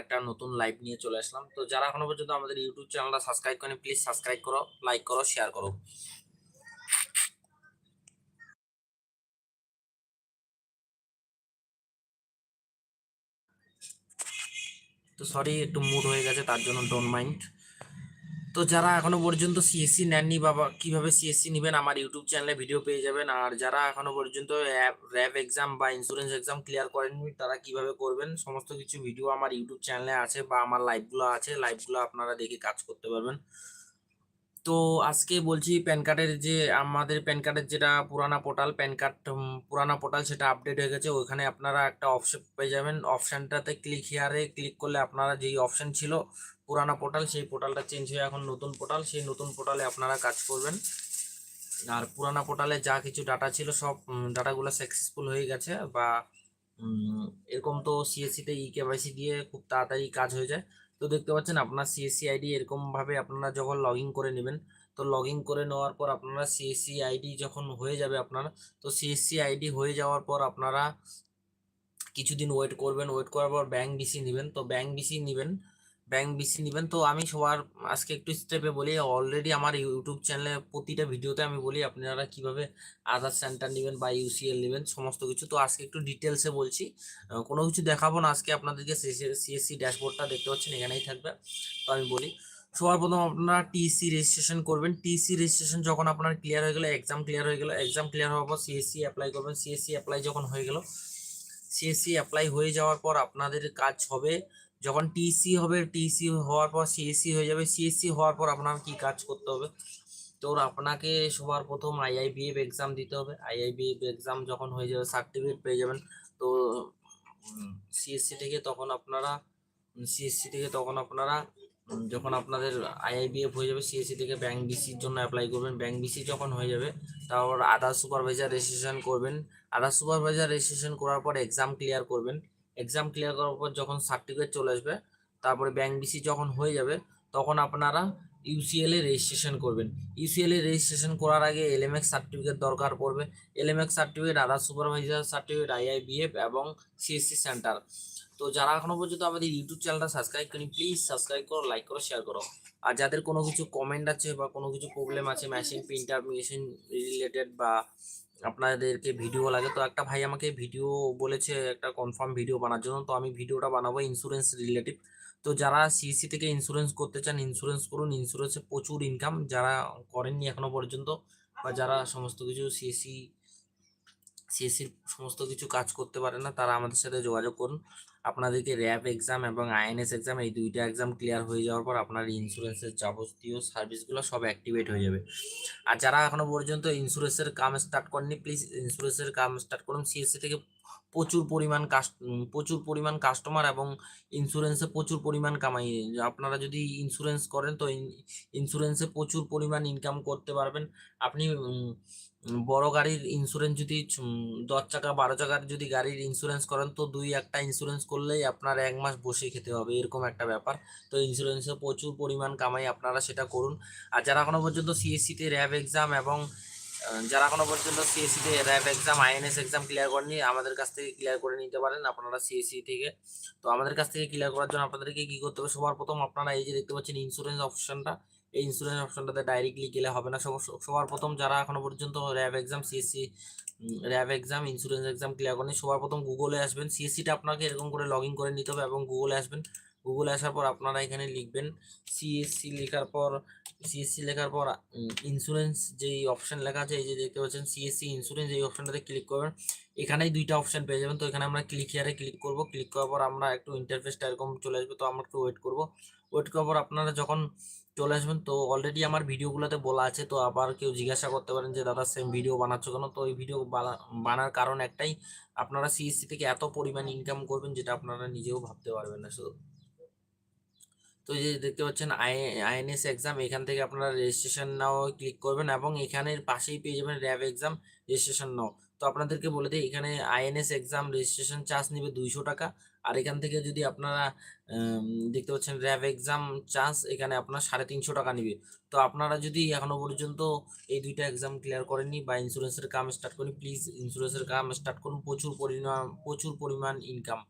একটা নতুন লাইভ নিয়ে চলে আসলাম। তো যারা এখনও পর্যন্ত আমাদের ইউটিউব চ্যানেলটা সাবস্ক্রাইব করেন প্লিজ সাবস্ক্রাইব করো লাইক করো শেয়ার করো। তো সরি একটু মুড হয়ে গেছে, তার জন্য ডোন্ট মাইন্ড তো যারা এখনও পর্যন্ত সিএসসি নেননি বাবা কীভাবে সিএসসি নেবেন, আমার ইউটিউব চ্যানেলে ভিডিও পেয়ে যাবেন। আর যারা এখনও পর্যন্ত র্যাব এক্সাম বা ইন্স্যুরেন্স এক্সাম ক্লিয়ার করেননি, তারা কীভাবে করবেন? সমস্ত কিছু ভিডিও আমার ইউটিউব চ্যানেলে আছে বা আমার লাইভগুলো আছে। লাইভগুলো আপনারা দেখে কাজ করতে পারবেন। তো আজকে বলছি প্যান কার্ডের যে আমাদের প্যান কার্ডের যেটা পুরানা পোর্টাল প্যান কার্ড পুরানা পোর্টাল সেটা আপডেট হয়ে গেছে। ওইখানে আপনারা একটা অপশন পেয়ে যাবেন। অপশানটাতে ক্লিক হিয়ারে ক্লিক করলে আপনারা যেই অপশন ছিল পুরানা পোর্টাল সেই পোর্টালটা চেঞ্জ হয়ে এখন নতুন পোর্টাল সেই নতুন পোর্টালে আপনারা কাজ করবেন। আর পুরানা পোর্টালে যা কিছু ডাটা ছিল সব ডাটাগুলো সাকসেসফুল হয়ে গেছে বা এরকম তো সিএসসিতে ই কেওয়াইসি দিয়ে খুব তাড়াতাড়ি কাজ হয়ে যায়। তো দেখতে পাচ্ছেন আপনার সিএসসি আইডি এরকম ভাবে আপনারা যখন লগ করে নেবেন, তো লগ করে নেওয়ার পর আপনারা সিএসসি আইডি যখন হয়ে যাবে আপনার, তো সিএসসি আইডি হয়ে যাওয়ার পর আপনারা কিছুদিন ওয়েট করবেন ওয়েট করার পর ব্যাংক বিসি নেবেন, তো ব্যাংক বিসি নেবেন ব্যাংক বিসি নেবেন। তো আমি সবার আজকে একটু স্টেপে বলি অলরেডি আমার ইউটিউব চ্যানেলে প্রতিটা ভিডিওতে আমি বলি, আপনারা কীভাবে আধার সেন্টার নেবেন বা ইউসিএল নেবেন, সমস্ত কিছু। তো আজকে একটু ডিটেলসে বলছি। কোনো কিছু দেখাবো না আজকে আপনাদেরকে। সিএসসি ড্যাশবোর্ডটা দেখতে পাচ্ছেন, এখানেই থাকবে। তো আমি বলি, সবার প্রথম আপনারা টিসি রেজিস্ট্রেশন করবেন। টিসি রেজিস্ট্রেশন যখন আপনার ক্লিয়ার হয়ে গেলো এক্সাম ক্লিয়ার হয়ে গেলো এক্সাম ক্লিয়ার হওয়ার পর সিএসসি অ্যাপ্লাই করবেন। সিএসসি অ্যাপ্লাই যখন হয়ে গেল সিএসসি অ্যাপ্লাই হয়ে যাওয়ার পর আপনাদের কাজ হবে যখন টিসি হবে টিসি হওয়ার পর সিএসসি হয়ে যাবে। সিএসসি হওয়ার পর আপনার কি কাজ করতে হবে? তো আপনাকে সবার প্রথম আইআইবিএফ এক্সাম দিতে হবে। আইআইবিএফ এক্সাম যখন হয়ে যাবে সার্টিফিকেট পেয়ে যাবেন। তো সিএসসি থেকে তখন আপনারা সিএসসি থেকে তখন আপনারা যখন আপনাদের আইআইবিএফ হয়ে যাবে সিএসসি থেকে ব্যাংক বিসির জন্য অ্যাপ্লাই করবেন। ব্যাংক বিসি যখন হয়ে যাবে, তারপর আধার সুপারভাইজার রেজিস্ট্রেশন করবেন। আধার সুপারভাইজার রেজিস্ট্রেশন করার পর এক্সাম ক্লিয়ার করবেন। এক্সাম ক্লিয়ার করার পর যখন সার্টিফিকেট চলে আসবে, তারপরে ব্যাংক বিসি যখন হয়ে যাবে, তখন আপনারা ইউসিএল এ রেজিস্ট্রেশন করবেন। ইউসিএল এ রেজিস্ট্রেশন করার আগে এলএমএক্স সার্টিফিকেট দরকার পড়বে। LMX certificate Aadhaar supervisor certificate IIBF এবং সিএসসি সেন্টার তো যারা এখনও পর্যন্ত আমাদের ইউটিউব চ্যানেলটা সাবস্ক্রাইব করেনি প্লিজ সাবস্ক্রাইব করো লাইক করো শেয়ার করো। আর যাদের কোনো কিছু কমেন্ট আছে বা কোনো কিছু প্রবলেম আছে মেশিন প্রিন্টার মেশিন রিলেটেড বা আপনাদেরকে ভিডিও লাগে, তো একটা ভাই আমাকে ভিডিও বলেছে, একটা কনফার্ম ভিডিও বানার জন্য। তো আমি ভিডিওটা বানাবো ইন্স্যুরেন্স রিলেটিভ তো যারা সিসি থেকে ইন্স্যুরেন্স করতে চান ইন্স্যুরেন্স করুন। ইন্স্যুরেন্সে প্রচুর ইনকাম যারা করেননি এখনও পর্যন্ত বা যারা সমস্ত কিছু সিএসি সিএসির সমস্ত কিছু কাজ করতে পারে না, তারা আমাদের সাথে যোগাযোগ করুন। আপনাদেরকে র্যাব এক্সাম এবং আইএনএস এক্সাম এই দুইটা এক্সাম ক্লিয়ার হয়ে যাওয়ার পর আপনার ইন্স্যুরেন্সের যাবতীয় সার্ভিসগুলো সব অ্যাক্টিভেট হয়ে যাবে। আর যারা এখনও পর্যন্ত ইন্স্যুরেন্সের কাম স্টার্ট করেননি প্লিজ ইন্স্যুরেন্সের কাম স্টার্ট করুন। সিএসসি থেকে প্রচুর পরিমাণ প্রচুর পরিমাণ কাস্টমার এবং ইন্স্যুরেন্সে প্রচুর পরিমাণ কামাই। আপনারা যদি ইন্স্যুরেন্স করেন তো ইন্স্যুরেন্সে প্রচুর পরিমাণ ইনকাম করতে পারবেন। আপনি বড় গাড়ির ইন্স্যুরেন্স যদি দশ চাকা, বারো চাকার যদি গাড়ির ইন্স্যুরেন্স করেন তো দুই একটা ইন্স্যুরেন্স করলেই আপনার এক মাস বসে খেতে হবে, এরকম একটা ব্যাপার। তো ইন্স্যুরেন্সে প্রচুর পরিমাণ কামাই, আপনারা সেটা করুন। আর যারা এখনও পর্যন্ত সিএসসিতে র্যাব এক্সাম এবং যারা এখনও পর্যন্ত সিএসসিতে RAB exam INS exam clear করেনি আমাদের কাছ থেকে ক্লিয়ার করে নিতে পারেন আপনারা সিএসসি থেকে। তো আমাদের কাছ থেকে ক্লিয়ার করার জন্য আপনাদেরকে কি করতে হবে? সবার প্রথম আপনারা এই যে দেখতে পাচ্ছেন ইন্স্যুরেন্স অপশনটা এই ইন্স্যুরেন্স অপশনটাতে ডাইরেক্টলি গেলে হবে না। সব- সবার প্রথম যারা এখনও পর্যন্ত RAB exam CSC RAB exam insurance exam clear করেনি সবার প্রথম গুগলে আসবেন। সিএসসিটা আপনাকে এরকম করে লগ করে নিতে হবে এবং গুগলে আসবেন। গুগলে আসার পর আপনারা এখানে লিখবেন সিএসসি লেখার পর সিএসসি লেখার পর ইন্স্যুরেন্স যেই অপশন লেখা আছে, এই যে দেখতে পাচ্ছেন সিএসসি ইন্স্যুরেন্স এই অপশনটাতে ক্লিক করবেন। এখানেই দুইটা অপশন পেয়ে যাবেন। তো এখানে আমরা ক্লিক হিয়ারে ক্লিক করব। ক্লিক করার পর আমরা একটু ইন্টারফেসটা এরকম চলে আসবে। তো আমরা একটু ওয়েট করব। ওয়েট করার পর আপনারা যখন চলে আসবেন, তো অলরেডি আমার ভিডিওগুলোতে বলা আছে। তো আবার কেউ জিজ্ঞাসা করতে পারেন যে, দাদা সেম ভিডিও বানাচ্ছ কেন? তো এই ভিডিও বানার কারণ একটাই, আপনারা সিএসসি থেকে এত পরিমাণ ইনকাম করবেন, যেটা আপনারা নিজেও ভাবতে পারবেন না। শুধু তো এই যে দেখতে পাচ্ছেন, আই, আইএনএস এক্সাম এখান থেকে আপনারা রেজিস্ট্রেশন নাও ক্লিক করবেন এবং এখানের পাশেই পেয়ে যাবেন র্যাব এক্সাম রেজিস্ট্রেশন নাও। তো আপনাদেরকে বলে দিই, এখানে আইএনএস এক্সাম রেজিস্ট্রেশন চার্জ নেবে দুইশো টাকা। আর এখান থেকে যদি আপনারা দেখতে পাচ্ছেন র্যাব এক্সাম চার্জ এখানে আপনার সাড়ে তিনশো টাকা নেবে। তো আপনারা যদি এখনও পর্যন্ত এই দুইটা এক্সাম ক্লিয়ার করেননি বা ইন্স্যুরেন্সের কাম স্টার্ট করেন প্লিজ ইন্স্যুরেন্সের কাম স্টার্ট করুন। প্রচুর পরিমাণ প্রচুর পরিমাণ ইনকাম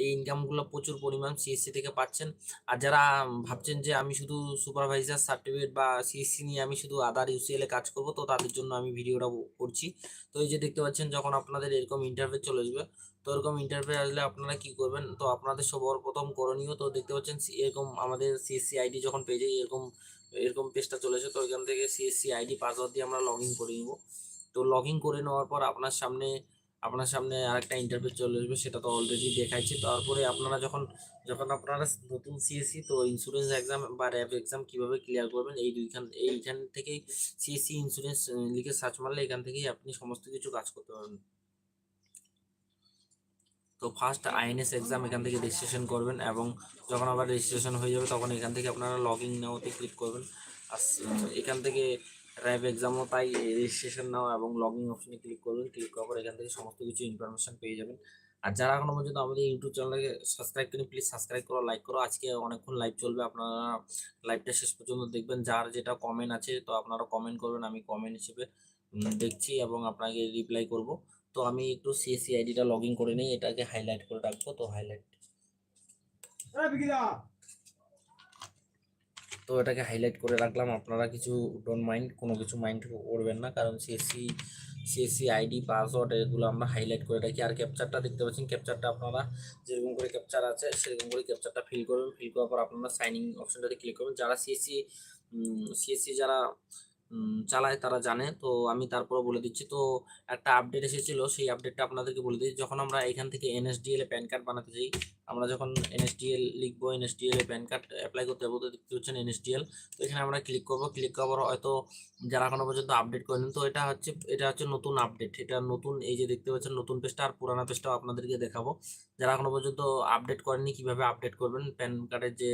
এই ইনকামগুলো প্রচুর পরিমাণ সিএসসি থেকে পাচ্ছেন। আর যারা ভাবছেন যে আমি শুধু সুপারভাইজার সার্টিফিকেট বা সিএসসি নিয়ে আমি শুধু আদার ইউসিএল কাজ করব, তো তাদের জন্য আমি ভিডিওটা করছি। তো এই যে দেখতে পাচ্ছেন, যখন আপনাদের এরকম ইন্টারভিউ চলে আসবে, তো এরকম ইন্টারভিউ আসলে আপনারা কি করবেন? তো আপনাদের সবার প্রথম করণীয় তো দেখতে পাচ্ছেন এরকম আমাদের সিএসসি আইডি যখন পেয়ে পেজে এরকম এরকম পেজটা চলে আসে, তো এখান থেকে সিএসসি আইডি পাসওয়ার্ড দিয়ে আমরা লগ ইন করে নিব। তো লগ ইন করে নেওয়ার পর আপনার সামনে আপনার সামনে আরেকটা ইন্টারভিউ চলে আসবে, সেটা তো অলরেডি দেখাইছি। তারপরে আপনারা যখন যখন আপনারা নতুন সিএসসি তো ইন্স্যুরেন্স এক্সাম বা র্যাব এক্সাম কীভাবে ক্লিয়ার করবেন, এই দুইখান, এইখান থেকেই সিএসসি ইন্স্যুরেন্স লিখে সার্চ মারলে এখান থেকেই আপনি সমস্ত কিছু কাজ করতে পারবেন। তো ফার্স্ট আইএনএস এক্সাম এখান থেকে রেজিস্ট্রেশন করবেন এবং যখন আবার রেজিস্ট্রেশন হয়ে যাবে, তখন এখান থেকে আপনারা লগ ইন নাওতে ক্লিক করবেন। আর এখান থেকে র্যাব এক্সামও তাই রেজিস্ট্রেশন নাও এবং লগ ইন অপশনে ক্লিক করবেন ক্লিক করার পর এখান থেকে সমস্ত কিছু ইনফরমেশন পেয়ে যাবেন। আর যারা এখনও পর্যন্ত আমাদের ইউটিউব চ্যানেলকে সাবস্ক্রাইব করেন প্লিজ সাবস্ক্রাইব করো লাইক করো। আজকে অনেকক্ষণ লাইভ চলবে, আপনারা লাইভটা শেষ পর্যন্ত দেখবেন। যার যেটা কমেন্ট আছে, তো আপনারা কমেন্ট করবেন, আমি কমেন্ট হিসেবে দেখছি এবং আপনাকে রিপ্লাই করব। তো আমি একটু সিএসসি আইডিটা লগ ইন করে নিই, এটাকে হাইলাইট করে রাখব। তো হাইলাইট তো এটাকে হাইলাইট করে রাখলাম। আপনারা কিছু ডোন্ট মাইন্ড কোনো কিছু মাইন্ড করবেন না। কারণ সিএসসি সিএসসি আইডি পাসওয়ার্ড এগুলো আমরা হাইলাইট করে রাখি। আর ক্যাপচারটা দেখতে পাচ্ছেন ক্যাপচারটা আপনারা যেরকম করে ক্যাপচার আছে, সেরকম করে ক্যাপচারটা ফিল করবেন। ফিল করার পর আপনারা সাইনিং অপশনটাতে ক্লিক করবেন। যারা সিএসসি সিএসসি যারা চালায় তারা জানে। তো আমি তারপরে বলে দিচ্ছি, তো একটা আপডেট এসেছিল, সেই আপডেটটা আপনাদেরকে বলে দিই। যখন আমরা এখান থেকে এনএসডিএল এ প্যান কার্ড বানাতে যাই, আমরা যখন এনএসডিএল লিখব এনএসডিএল এ প্যান কার্ড অ্যাপ্লাই করতে যাব, তো দেখতে হচ্ছেন এনএসডিএল তো এখানে আমরা ক্লিক করব ক্লিক করার হয়তো যারা এখনও পর্যন্ত আপডেট করেন তো এটা হচ্ছে এটা হচ্ছে নতুন আপডেট এটা নতুন, এই যে দেখতে পাচ্ছেন নতুন পেজটা আর পুরানো পেজটাও আপনাদেরকে দেখাবো। যারা এখনও পর্যন্ত আপডেট করেননি, কীভাবে আপডেট করবেন? প্যান কার্ডের যে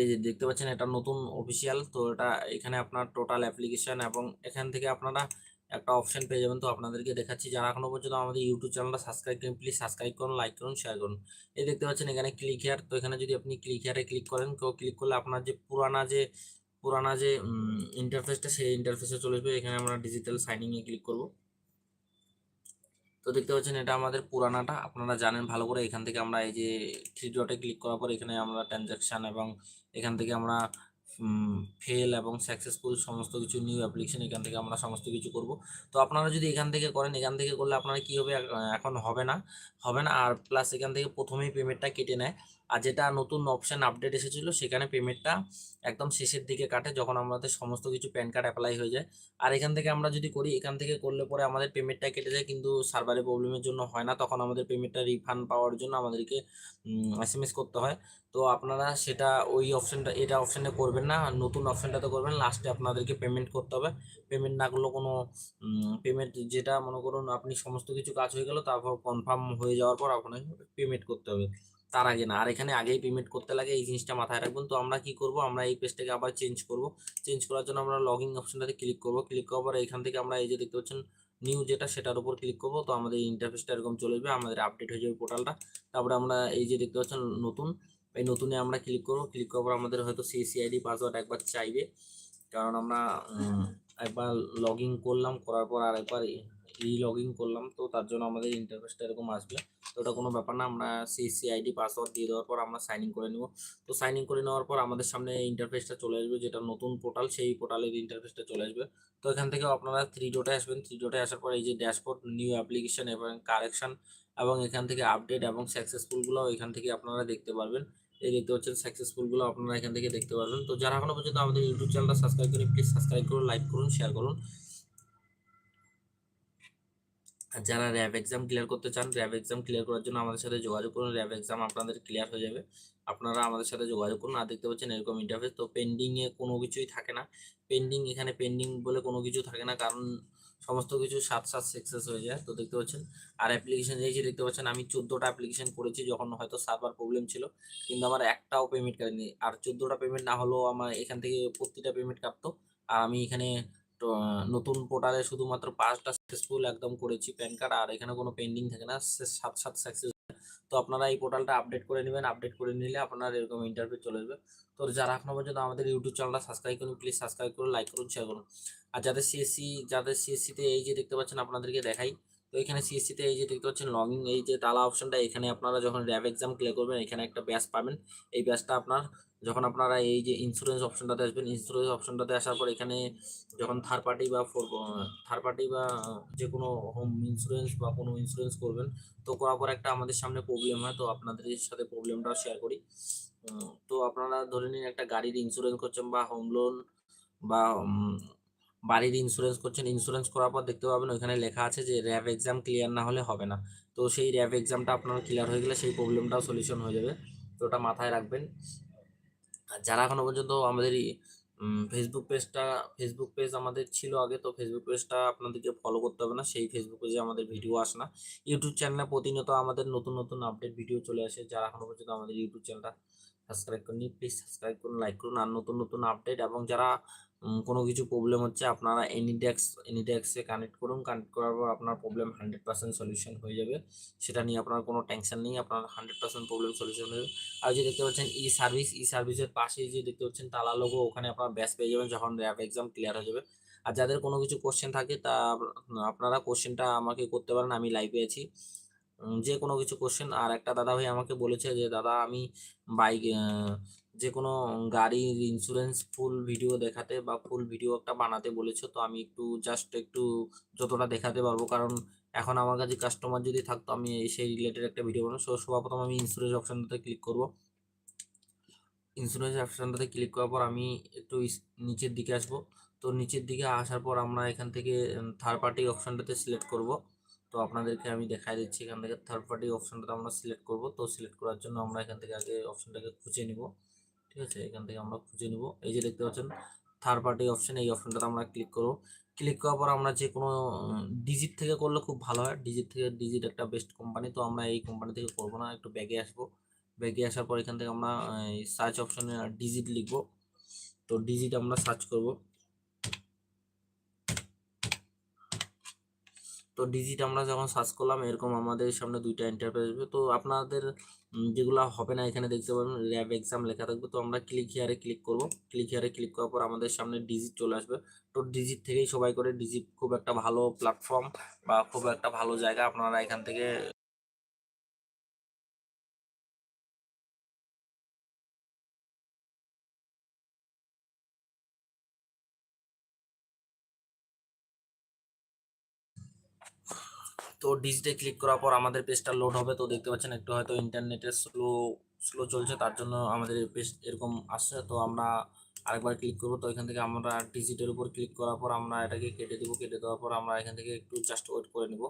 এই যে দেখতে পাচ্ছেন এটা নতুন অফিসিয়াল তো এটা এখানে আপনার টোটাল অ্যাপ্লিকেশন এবং এখান থেকে আপনারা একটা অপশন পেয়ে যাবেন। তো আপনাদেরকে দেখাচ্ছি, যারা এখনও পর্যন্ত আমাদের ইউটিউব চ্যানেলটা সাবস্ক্রাইব করেন প্লিজ সাবস্ক্রাইব করুন লাইক করুন শেয়ার করুন। এই দেখতে পাচ্ছেন এখানে ক্লিক হেয়ার তো এখানে যদি আপনি ক্লিক হেয়ারে ক্লিক করেন, তো ক্লিক করলে আপনার যে পুরানা যে পুরানা যে ইন্টারফেসটা সেই ইন্টারফেসে চলে আসবে। এখানে আমরা ডিজিটাল সাইনিং এ ক্লিক করব। তো দেখতে পাচ্ছেন এটা আমাদের পুরানাটা। আপনারা জানেন ভালো করে এখান থেকে আমরা এই যে থ্রি ডটে ক্লিক করার পর এখানে আমরা ট্রানজাকশান এবং এখান থেকে আমরা ফেল এবং সাকসেসফুল সমস্ত কিছু নিউ অ্যাপ্লিকেশন এখান থেকে আমরা সমস্ত কিছু করব। তো আপনারা যদি এখান থেকে করেন, এখান থেকে করলে আপনারা কি হবে? এখন হবে না হবে না। আর প্লাস এখান থেকে প্রথমেই পেমেন্টটা কেটে নেয়। আর যেটা নতুন অপশান আপডেট এসেছিল, সেখানে পেমেন্টটা একদম শেষের দিকে কাটে, যখন আমাদের সমস্ত কিছু প্যান কার্ড অ্যাপ্লাই হয়ে যায়। আর এখান থেকে আমরা যদি করি, এখান থেকে করলে পরে আমাদের পেমেন্টটা কেটে যায়, কিন্তু সার্ভারে প্রবলেমের জন্য হয় না। তখন আমাদের পেমেন্টটা রিফান্ড পাওয়ার জন্য আমাদেরকে এস করতে হয়। তো আপনারা সেটা ওই অপশানটা এটা অপশনে করবেন না নতুন অপশনটাতে করবেন লাস্টে আপনাদেরকে পেমেন্ট করতে হবে। পেমেন্ট না করলেও কোনো পেমেন্ট যেটা মনে করুন আপনি সমস্ত কিছু কাজ হয়ে গেল, তারপর কনফার্ম হয়ে যাওয়ার পর আপনাকে পেমেন্ট করতে হবে। তার আগে না, আর এখানে আগেই পেমেন্ট করতে লাগে, এই জিনিসটা মাথায় রাখবেন। তো আমরা কি করব, আমরা এই পেজটাকে আবার চেঞ্জ করব। চেঞ্জ করার জন্য আমরা লগইন অপশনটাতে ক্লিক করব। ক্লিক করার পর এখান থেকে আমরা এই যে দেখতে পাচ্ছেন নিউ যেটা, সেটার উপর ক্লিক করব। তো আমাদের ইন্টারফেসটা এরকম চলে যাবে আমাদের আপডেট হয়ে যাবে পোর্টালটা তারপরে আমরা এই যে দেখতে পাচ্ছেন, নতুন। এই নতুনে আমরা ক্লিক করব ক্লিক করার পর আমাদের হয়তো সিসিআইডি পাসওয়ার্ড একবার চাইবে। কারণ আমরা একবার লগ ইন করলাম, করার পর আর একবার রি লগ ইন করলাম, তো তার জন্য আমাদের ইন্টারফেসটা এরকম আসবে। তো ওটা কোনো ব্যাপার না, আমরা সিসি আইডি পাসওয়ার্ড দিয়ে দেওয়ার পর আমরা সাইন ইন করে নেব। তো সাইন ইন করে নেওয়ার পর আমাদের সামনে ইন্টারফেসটা চলে আসবে, যেটা নতুন পোর্টাল সেই পোর্টালের ইন্টারফেসটা চলে আসবে। তো এখান থেকে আপনারা থ্রি ডোটে আসবেন। থ্রি ডোটে আসার পর এই যে ড্যাশবোর্ড নিউ অ্যাপ্লিকেশন এবং কারেকশন এবং এখান থেকে আপডেট এবং সাকসেসফুলগুলো এখান থেকে আপনারা দেখতে পারবেন। এই দেখতে পাচ্ছেন সাকসেসফুলগুলো আপনারা এখান থেকে দেখতে পারবেন। তো যারা এখনও পর্যন্ত আমাদের ইউটিউব চ্যানেলটা সাবস্ক্রাইব করেন প্লিজ সাবস্ক্রাইব করুন লাইক করুন শেয়ার করুন। যারা র্যাব এক্সাম ক্লিয়ার করতে চান র্যাব এক্সাম ক্লিয়ার করার জন্য আমাদের সাথে যোগাযোগ করুন। র্যাব এক্সাম আপনাদের ক্লিয়ার হয়ে যাবে। আপনারা আমাদের সাথে যোগাযোগ করুন। আর দেখতে পাচ্ছেন এরকম ইন্টারফেস তো পেন্ডিং এ কোনো কিছুই থাকে না। পেন্ডিং এখানে পেন্ডিং বলে কোনো কিছু থাকে না। কারণ সমস্ত কিছু সাত সাত সাকসেস হয়ে যায়। তো দেখতে পাচ্ছেন, আর অ্যাপ্লিকেশন যে দেখতে পাচ্ছেন, আমি চোদ্দোটা অ্যাপ্লিকেশন করেছি, যখন হয়তো সার্ভার প্রবলেম ছিল, কিন্তু আমার একটাও পেমেন্ট কাটেনি আর চোদ্দোটা পেমেন্ট না হলেও আমার এখান থেকে প্রতিটা পেমেন্ট কাটতো আর আমি এখানে নতুন পোর্টালে শুধুমাত্র পাঁচটা সাকসেসফুল একদম করেছি প্যান কার্ড আর এখানে কোনো পেন্ডিং থাকে না। সাত সাত সাকসেস তো আপনারা এই পোর্টালটা আপডেট করে নেবেন আপডেট করে নিলে আপনার এরকম ইন্টারভিউ চলে যাবে তো যারা এখনও পর্যন্ত আমাদের ইউটিউব চ্যানেলটা সাবস্ক্রাইব করুন প্লিজ সাবস্ক্রাইব করুন লাইক করুন শেয়ার করুন। আর যাদের সিএসসি যাদের সিএসসিতে এই যে দেখতে পাচ্ছেন আপনাদেরকে দেখাই, তো এখানে সিএসসিতে এই যে দেখতে পাচ্ছেন লগইন এই যে তালা অপশনটা এখানে আপনারা যখন র্যাব এক্সাম ক্লিয়ার করবেন, এখানে একটা ব্যাস পাবেন। এই ব্যাচটা আপনার যখন আপনারা এই যে ইন্স্যুরেন্স অপশনটাতে আসবেন ইন্স্যুরেন্স অপশনটাতে আসার পর এখানে যখন থার্ড পার্টি বা ফোর থার্ড পার্টি বা যে কোনো হোম ইন্স্যুরেন্স বা কোনো ইন্স্যুরেন্স করবেন, তো করার পর একটা আমাদের সামনে প্রবলেম হয়, তো আপনাদের সাথে প্রবলেমটাও শেয়ার করি। তো আপনারা ধরে নিন একটা গাড়ির ইন্স্যুরেন্স করছেন বা হোম লোন বা বাড়ির ইন্স্যুরেন্স করছেন ইন্স্যুরেন্স করার পর দেখতে পাবেন ওইখানে লেখা আছে যে র্যাব এক্সাম ক্লিয়ার না হলে হবে না। তো সেই র্যাব এক্সামটা আপনার ক্লিয়ার হয়ে গেলে সেই প্রবলেমটাও সলিউশন হয়ে যাবে। তো ওটা মাথায় রাখবেন। যারা এখনও পর্যন্ত আমাদের ফেসবুক পেজটা ফেসবুক পেজ আমাদের ছিল আগে, তো ফেসবুক পেজটা আপনাদেরকে ফলো করতে হবে না। সেই ফেসবুক পেজে আমাদের ভিডিও আসে না। ইউটিউব চ্যানেলে প্রতিনিয়ত আমাদের নতুন নতুন আপডেট ভিডিও চলে আসে। যারা এখনও পর্যন্ত আমাদের ইউটিউব চ্যানেলটা সাবস্ক্রাইব করেনি প্লিজ সাবস্ক্রাইব করুন লাইক করুন। আর নতুন নতুন আপডেট এবং যারা কোনো কিছু প্রবলেম হচ্ছে, আপনারা এনিডেক্স এনিডেক্সে কানেক্ট করুন কানেক্ট করার পর আপনার প্রবলেম হান্ড্রেড পার্সেন্ট সলিউশন হয়ে যাবে। সেটা নিয়ে আপনার কোনো টেনশন নেই, আপনার হান্ড্রেড পার্সেন্ট প্রবলেম সলিউশন হয়ে যাবে। আর যে দেখতে পাচ্ছেন ই সার্ভিস ই সার্ভিসের পাশে যে দেখতে পাচ্ছেন তালা লোগো ওখানে আপনার ব্যাস পেয়ে যাবেন যখন র্যাপ এক্সাম ক্লিয়ার হয়ে যাবে। আর যাদের কোনো কিছু কোশ্চেন থাকে, তা আপনারা কোশ্চেনটা আমাকে করতে পারেন, আমি লাইভে আছি। যে কোনো কিছু কোশ্চেন আর একটা দাদা ভাই আমাকে বলেছে যে, দাদা, আমি বাইক যে কোনো গাড়ির ইন্স্যুরেন্স ফুল ভিডিও দেখাতে বা ফুল ভিডিও একটা বানাতে বলেছ, তো আমি একটু জাস্ট একটু যতটা দেখাতে পারব। কারণ এখন আমার কাছে কাস্টমার যদি থাকতো, আমি সেই রিলেটেড একটা ভিডিও বানাবো। সো সর্বপ্রথম আমি ইন্স্যুরেন্স অপশানটাতে ক্লিক করব। ইন্স্যুরেন্স অপশানটাতে ক্লিক করার পর আমি একটু নিচের দিকে আসব। তো নিচের দিকে আসার পর আমরা এখান থেকে থার্ড পার্টি অপশনটাতে সিলেক্ট করব। তো আপনাদেরকে আমি দেখাই দিচ্ছি, এখান থেকে থার্ড পার্টি অপশনটাতে আমরা সিলেক্ট করব। তো সিলেক্ট করার জন্য আমরা এখান থেকে আগে অপশনটাকে খুঁজে নিব। ঠিক আছে? এখান থেকে আমরা খুঁজে নিব। এই যে দেখতে পাচ্ছেন থার্ড পার্টি অপশন এই অপশনটাতে আমরা ক্লিক করব। ক্লিক করার পর আমরা যে কোনো ডিজিট থেকে করলে খুব ভালো হয়। ডিজিট থেকে ডিজিট একটা বেস্ট কোম্পানি তো আমরা এই কোম্পানি থেকে করব না, একটু ব্যাগে আসব। ব্যাগে আসার পর এখান থেকে আমরা সার্চ অপশনে ডিজিট লিখব। তো ডিজিট আমরা সার্চ করব। তো ডিজিট আমরা যখন সার্চ করলাম, এরকম আমাদের সামনে দুইটা ইন্টারফেস আসবে তো আপনাদের যেগুলো হবে না এখানে দেখতে পাবেন র্যাব এক্সাম লেখা থাকবে। তো আমরা ক্লিক হিয়ারে ক্লিক করব। ক্লিক হিয়ারে ক্লিক করার পর আমাদের সামনে ডিজিট চলে আসবে। তো ডিজিট থেকেই সবাই করে ডিজিট খুব একটা ভালো প্ল্যাটফর্ম বা খুব একটা ভালো জায়গা আপনারা এখান থেকে তো ডিজিটে ক্লিক করার পর আমাদের পেজটা লোড হবে। তো দেখতে পাচ্ছেন একটু হয়তো ইন্টারনেটের স্লো স্লো চলছে, তার জন্য আমাদের পেজ এরকম আসছে। তো আমরা আরেকবার ক্লিক করব। তো এখান থেকে আমরা ডিজিটের উপর ক্লিক করার পর আমরা এটাকে কেটে দেবো। কেটে দেওয়ার পর আমরা এখান থেকে একটু জাস্ট ওয়েট করে নিব।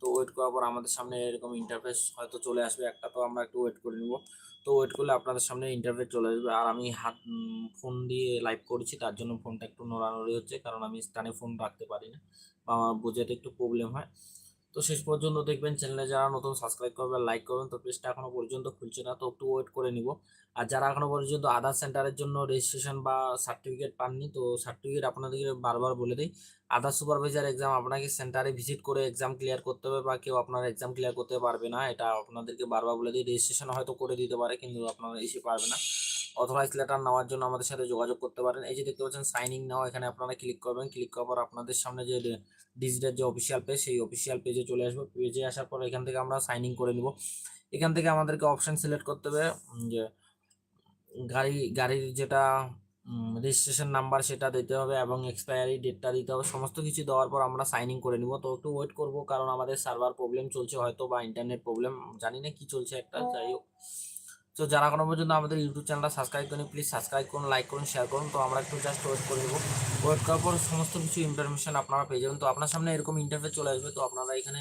তো ওয়েট করার পর আমাদের সামনে এরকম ইন্টারফেস হয়তো চলে আসবে। একটা তো আমরা একটু ওয়েট করে নিব। তো ওয়েট করলে আপনাদের সামনে ইন্টারফেস চলে আসবে। আর আমি হাত ফোন দিয়ে লাইভ করছি, তার জন্য ফোনটা একটু নড়ানড়ি হচ্ছে। কারণ আমি স্থানে ফোন রাখতে পারি না বা আমার বোঝাতে একটু প্রবলেম হয়। তো শেষ পর্যন্ত দেখবেন চ্যানেলে যারা নতুন সাবস্ক্রাইব করবেন লাইক করবেন, তো পেজটা এখনও পর্যন্ত খুলছে না, তো একটু ওয়েট করে নিব। আর যারা এখনও পর্যন্ত আধার সেন্টারের জন্য রেজিস্ট্রেশন বা সার্টিফিকেট পাননি, তো সার্টিফিকেট আপনাদেরকে বারবার বলে দিই আধার সুপারভাইজার এক্সাম আপনাকে সেন্টারে ভিজিট করে এক্সাম ক্লিয়ার করতে হবে বা কেউ আপনার এক্সাম ক্লিয়ার করতে পারবে না, এটা আপনাদেরকে বারবার বলে দিই রেজিস্ট্রেশন হয়তো করে দিতে পারে, কিন্তু আপনারা এসে পারবে না। অথরাইজ লেটার নেওয়ার জন্য আমাদের সাথে যোগাযোগ করতে পারেন। এই যে দেখতে পাচ্ছেন সাইনিং নাও এখানে আপনারা ক্লিক করবেন। ক্লিক করার পর আপনাদের সামনে যে ডিজিটাল যে অফিসিয়াল পেজ সেই অফিসিয়াল পেজে চলে আসবে। পেজে আসার পর এখান থেকে আমরা সাইন ইন করে নিব। এখান থেকে আমাদেরকে অপশন সিলেক্ট করতে হবে। যে গাড়ি, গাড়ির যেটা রেজিস্ট্রেশন নাম্বার সেটা দিতে হবে এবং এক্সপায়ারি ডেটটা দিতে হবে। সমস্ত কিছু দেওয়ার পর আমরা সাইন ইন করে নিব। তো একটু ওয়েট করব, কারণ আমাদের সার্ভার প্রবলেম চলছে হয়তো বা ইন্টারনেট প্রবলেম জানি না কি চলছে একটা, যাই হোক। তো যারা এখনও পর্যন্ত আমাদের ইউটিউব চ্যানেলটা সাবস্ক্রাইব করেন প্লিজ সাবস্ক্রাইব করুন লাইক করুন শেয়ার করুন। তো আমরা একটু জাস্ট ওয়েট করে দেবো ওয়েট করার পর সমস্ত কিছু ইনফরমেশন আপনারা পেয়ে যাবেন। তো আপনার সামনে এরকম ইন্টারফেস চলে আসবে। তো আপনারা এখানে,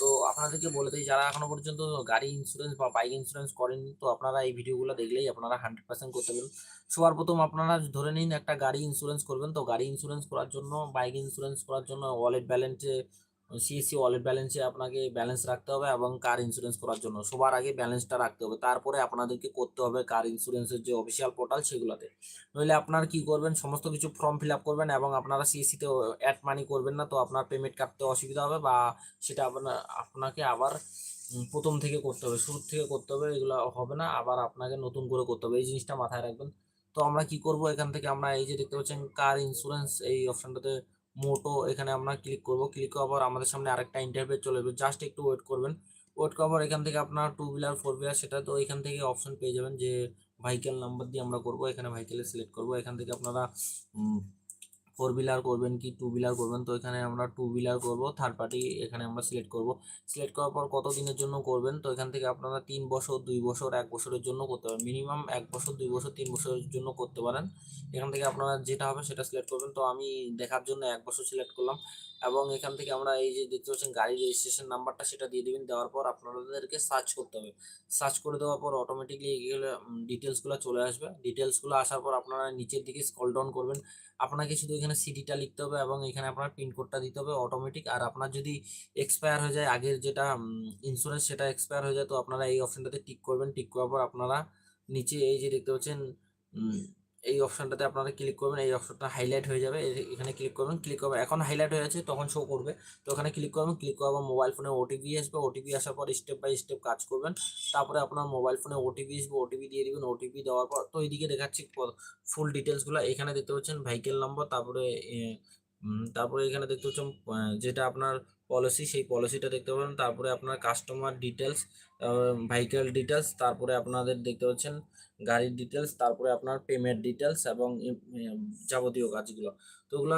তো আপনাদেরকে বলে দিই, যারা এখনও পর্যন্ত গাড়ি ইন্স্যুরেন্স বা বাইক ইন্স্যুরেন্স করেননি তো আপনারা এই ভিডিওগুলো দেখলেই আপনারা হান্ড্রেড পার্সেন্ট করতে পারবেন। সবার প্রথম আপনারা ধরে নিন একটা গাড়ি ইন্স্যুরেন্স করবেন। তো গাড়ি ইন্স্যুরেন্স করার জন্য বাইক ইন্স্যুরেন্স করার জন্য ওয়ালেট ব্যালেন্সে সিএসসি ওয়ালেট ব্যালেন্সে আপনাকে ব্যালেন্স রাখতে হবে এবং কার ইন্স্যুরেন্স করার জন্য। সবার আগে ব্যালেন্সটা রাখতে হবে। তারপরে আপনাদেরকে করতে হবে কার ইন্স্যুরেন্সের যে অফিসিয়াল পোর্টাল সেগুলোতে। নইলে আপনার কি করবেন? সমস্ত কিছু ফর্ম ফিল আপ করবেন এবং আপনারা সিএসসিতে অ্যাড মানি করবেন না, তো আপনার পেমেন্ট কাটতে অসুবিধা হবে বা সেটা আপনার, আপনাকে আবার প্রথম থেকে করতে হবে শুরু থেকে করতে হবে, এগুলো হবে না। আবার আপনাকে নতুন করে করতে হবে। এই জিনিসটা মাথায় রাখবেন। তো আমরা কি করব? এখান থেকে আমরা এই যে দেখতে পাচ্ছেন কার ইন্স্যুরেন্স এই অপশনটাতে মোটো এখানে আমরা ক্লিক করব। ক্লিক করার পর আমাদের সামনে আরেকটা ইন্টারভিউ চলে যাবে জাস্ট একটু ওয়েট করবেন। ওয়েট করার পর এখান থেকে আপনার টু হুইলার ফোর হুইলার সেটা তো এখান থেকে অপশন পেয়ে যাবেন যে ভাইকেল নাম্বার দিয়ে আমরা করব। এখানে ভাইকেলে সিলেক্ট করব। এখান থেকে আপনারা ফোর হুইলার করবেন কি টু হুইলার করবেন? তো এখানে আমরা টু হুইলার করব থার্ড পার্টি এখানে আমরা সিলেক্ট করব। সিলেক্ট করার পর কত দিনের জন্য করবেন? তো এখান থেকে আপনারা তিন বছর, দুই বছর, এক বছরের জন্য করতে পারেন। মিনিমাম এক বছর, দুই বছর, তিন বছরের জন্য করতে পারেন। এখান থেকে আপনারা যেটা হবে সেটা সিলেক্ট করবেন। তো আমি দেখার জন্য এক বছর সিলেক্ট করলাম। এবং এখান থেকে আমরা এই যে দেখতে পাচ্ছেন গাড়ি রেজিস্ট্রেশন নাম্বারটা সেটা দিয়ে দিবেন। দেওয়ার পর আপনাদেরকে সার্চ করতে হবে। সার্চ করে দেওয়ার পর অটোমেটিকলি এগুলো ডিটেলসগুলো চলে আসবে। ডিটেলসগুলো আসার পর আপনারা নিচের দিকে স্কল ডাউন করবেন। আপনাকে শুধু এখানে সিটিটা লিখতে হবে এবং এখানে আপনার পিন কোডটা দিতে হবে অটোমেটিক আর আপনার যদি এক্সপায়ার হয়ে যায়, আগের যেটা ইন্স্যুরেন্স সেটা এক্সপায়ার হয়ে যায়, তো আপনারা এই অপশনটাতে টিক করবেন। টিক করার পর আপনারা নিচে এই যে দেখতে পাচ্ছেন এই অপশনটাতে আপনারা ক্লিক করবেন, এই অপশনটা হাইলাইট হয়ে যাবে এখানে ক্লিক করবেন ক্লিক করবেন। এখন হাইলাইট হয়ে আছে তখন শো করবে। তো ওখানে ক্লিক করবেন ক্লিক পর মোবাইল ফোনে ওটিপি আসবে ওটিপি আসার পর স্টেপ বাই স্টেপ কাজ করবেন। তারপরে আপনার মোবাইল ফোনে ওটিপি আসবে ওটিপি দিয়ে দিবেন ওটিপি দেওয়ার পর, তো এইদিকে দেখাচ্ছি ফুল ডিটেলসগুলো এখানে দেখতে পাচ্ছেন ভেহিকেল নম্বর তারপরে তারপরে এখানে দেখতে পাচ্ছেন যেটা আপনার পলিসি সেই পলিসিটা দেখতে পাবেন। তারপরে আপনার কাস্টমার ডিটেলস ভেহিকেল ডিটেলস তারপরে আপনাদের দেখতে পাচ্ছেন গাড়ির ডিটেলস তারপরে আপনার পেমেন্ট ডিটেলস এবং যাবতীয় কাজগুলো। তো ওগুলো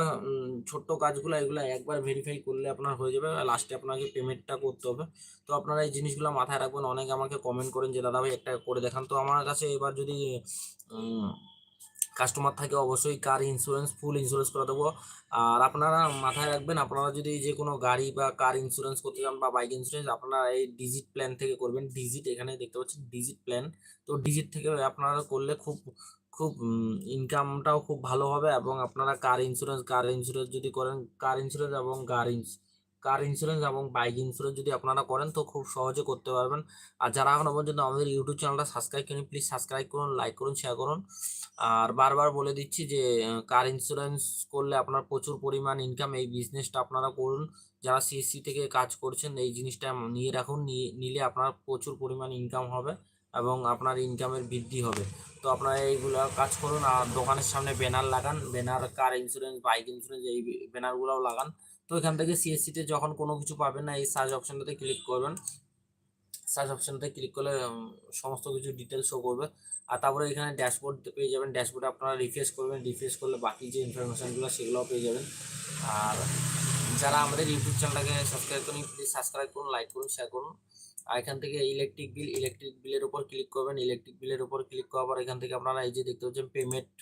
ছোট্ট কাজগুলো, এগুলো একবার ভেরিফাই করলে আপনার হয়ে যাবে লাস্টে আপনাকে পেমেন্টটা করতে হবে। তো আপনারা এই জিনিসগুলো মাথায় রাখবেন। অনেকে আমাকে কমেন্ট করেন যে, দাদা ভাই, একটা করে দেখান। তো আমার কাছে এবার যদি কাস্টমার থাকে অবশ্যই কার ইন্স্যুরেন্স ফুল ইন্স্যুরেন্স করে দেবো। আর আপনারা মাথায় রাখবেন, আপনারা যদি যে কোনো গাড়ি বা কার ইন্স্যুরেন্স করতে চান বা বাইক ইন্স্যুরেন্স আপনারা এই ডিজিট প্ল্যান থেকে করবেন। ডিজিট এখানে দেখতে পাচ্ছেন ডিজিট প্ল্যান তো ডিজিট থেকে আপনারা করলে খুব খুব ইনকামটাও খুব ভালো হবে এবং আপনারা কার ইন্স্যুরেন্স কার ইন্স্যুরেন্স যদি করেন কার ইন্স্যুরেন্স এবং গাড়ি কার ইন্স্যুরেন্স এবং বাইক ইন্স্যুরেন্স যদি আপনারা করেন, তো খুব সহজে করতে পারবেন। আর যারা এখনও পর্যন্ত আমাদের ইউটিউব চ্যানেলটা সাবস্ক্রাইব করেন প্লিজ সাবস্ক্রাইব করুন লাইক করুন শেয়ার করুন। আর বারবার বলে দিচ্ছি যে কার ইন্স্যুরেন্স করলে আপনার প্রচুর পরিমাণ ইনকাম এই বিজনেসটা আপনারা করুন। যারা সিএসসি থেকে কাজ করছেন, এই জিনিসটা নিয়ে রাখুন, নিয়ে, নিলে আপনার প্রচুর পরিমাণ ইনকাম হবে এবং আপনার ইনকামের বৃদ্ধি হবে। তো আপনারা এইগুলো কাজ করুন, আর দোকানের সামনে ব্যানার লাগান banner car insurance bike insurance এই ব্যানারগুলোও লাগান। তো এখান থেকে সিএসসিতে যখন কোনো কিছু পাবেন না, এই সার্চ অপশনটাতে ক্লিক করবেন। সার্চ অপশনটাতে ক্লিক করলে সমস্ত কিছু ডিটেলস শো করবে। আর তারপরে এখানে ড্যাশবোর্ড পেয়ে যাবেন। ড্যাশবোর্ডে আপনারা রিফ্রেশ করবেন। রিফ্রেশ করলে বাকি যে ইনফরমেশনগুলো সেগুলোও পেয়ে যাবেন। আর যারা আমাদের ইউটিউব চ্যানেলটাকে সাবস্ক্রাইব করুন প্লিজ সাবস্ক্রাইব করুন লাইক করুন শেয়ার করুন। আর এখান থেকে ইলেকট্রিক বিল ইলেকট্রিক বিলের উপর ক্লিক করবেন। ইলেকট্রিক বিলের উপর ক্লিক করার পর এখান থেকে আপনারা এই যে দেখতে পাচ্ছেন পেমেন্ট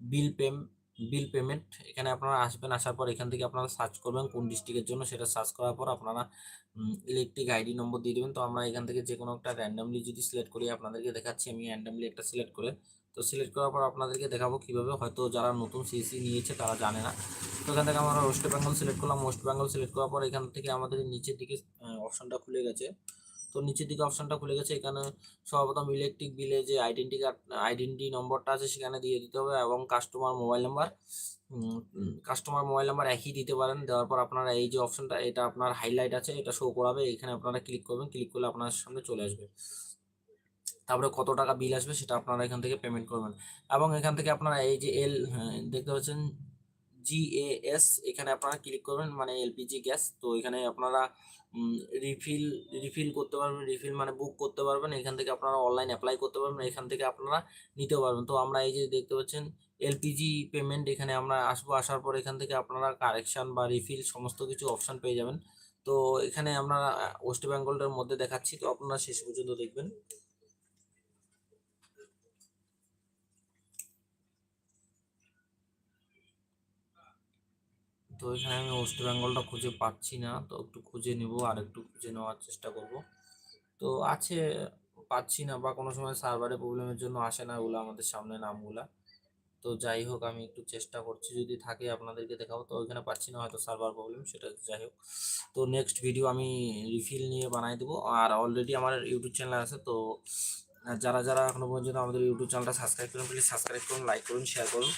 বিল পেম বিল পেমেন্ট এখানে আপনারা আসবেন, আসার পর এখান থেকে আপনারা সার্চ করবেন কোন ডিস্ট্রিক্টের জন্য সেটা সার্চ করার পর আপনারা ইলেকট্রিক আইডি নম্বর দিয়ে দেবেন। তো আমরা এখান থেকে যে কোনো একটা র্যান্ডামলি যদি সিলেক্ট করি, আপনাদেরকে দেখাচ্ছি, আমি র্যান্ডামলি একটা সিলেক্ট করে। তো সিলেক্ট করার পর আপনাদেরকে দেখাবো কীভাবে হয়তো যারা নতুন সিসি নিয়েছে তারা জানে না। তো এখান থেকে আমরা ওয়েস্ট বেঙ্গল সিলেক্ট করলাম। ওয়েস্ট বেঙ্গল সিলেক্ট করার পর এখান থেকে আমাদের নিচের দিকে অপশনটা খুলে গেছে। তো নিচের দিকে অপশনটা খুলে গেছে। এখানে সর্বপ্রথম ইলেকট্রিক বিলে যে আইডেন্টি কার্ড আইডেন্টি নম্বরটা আছে সেখানে দিয়ে দিতে হবে এবং customer mobile number customer mobile number একই দিতে পারেন। দেওয়ার পর আপনারা এই যে অপশনটা এটা আপনার হাইলাইট আছে, এটা শো করাবে। এখানে আপনারা ক্লিক করবেন ক্লিক করলে আপনার সামনে চলে আসবে। তারপরে কত টাকা বিল আসবে সেটা আপনারা এখান থেকে পেমেন্ট করবেন। এবং এখান থেকে আপনারা এই যে এল দেখতে পাচ্ছেন জিএএস এখানে আপনারা ক্লিক করবেন মানে এলপিজি গ্যাস তো এখানে আপনারা রিফিল রিফিল করতে পারবেন রিফিল মানে বুক করতে পারবেন, এখান থেকে আপনারা অনলাইন অ্যাপ্লাই করতে পারবেন, এখান থেকে আপনারা নিতে পারবেন। তো আমরা এই যে দেখতে পাচ্ছেন এলপিজি পেমেন্ট এখানে আমরা আসব, আসার পর এখান থেকে আপনারা কারেকশন বা রিফিল সমস্ত কিছু অপশন পেয়ে যাবেন। তো এখানে আমরা ওয়েস্ট বেঙ্গলটার মধ্যে দেখাচ্ছি, তো আপনারা শেষ পর্যন্ত দেখবেন। তো এখানে আমি ওয়েস্ট বেঙ্গলটা খুঁজে পাচ্ছি না, তো একটু খুঁজে নিব আর একটু খুঁজে নেওয়ার চেষ্টা করব। তো আছে, পাচ্ছি না বা কোনো সময় সার্ভারে প্রবলেমের জন্য আসে না ওগুলো আমাদের সামনে নামগুলা। তো যাই হোক, আমি একটু চেষ্টা করছি, যদি থাকে আপনাদেরকে দেখাবো, তো ওইখানে পাচ্ছি না হয়তো সার্ভার প্রবলেম, সেটা যাই হোক। তো নেক্সট ভিডিও আমি রিফিল নিয়ে বানাই দেবো, আর অলরেডি আমার ইউটিউব চ্যানেল আছে, তো যারা যারা এখনও পর্যন্ত আমাদের ইউটিউব চ্যানেলটা সাবস্ক্রাইব করুন প্লিজ সাবস্ক্রাইব করুন লাইক করুন শেয়ার করুন।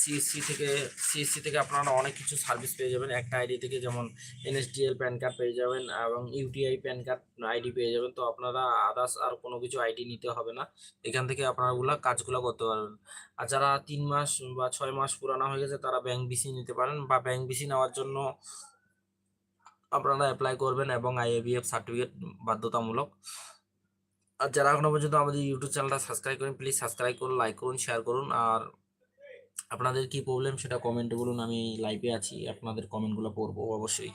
সিএসসি থেকে সিএসসি থেকে আপনারা অনেক কিছু সার্ভিস পেয়ে যাবেন। একটা আইডি থেকে যেমন এনএসডিএল প্যান কার্ড পেয়ে যাবেন এবং ইউটিআই প্যান কার্ড আইডি পেয়ে যাবেন। তো আপনারা আদার্স আর কোনো কিছু আইডি নিতে হবে না। এখান থেকে আপনারা ওগুলা কাজগুলো করতে পারবেন। আর যারা তিন মাস বা ছয় মাস পুরানো হয়ে গেছে, তারা ব্যাংক বিসি নিতে পারেন বা ব্যাংক বিসি নেওয়ার জন্য আপনারা অ্যাপ্লাই করবেন এবং আইএবিএফ সার্টিফিকেট বাধ্যতামূলক। আর যারা এখনও পর্যন্ত আমাদের ইউটিউব চ্যানেলটা সাবস্ক্রাইব করেন প্লিজ সাবস্ক্রাইব করুন লাইক করুন শেয়ার করুন। আর আপনাদের কি প্রবলেম সেটা কমেন্টে বলুন আমি লাইভে আছি আপনাদের কমেন্টগুলো পড়ব অবশ্যই।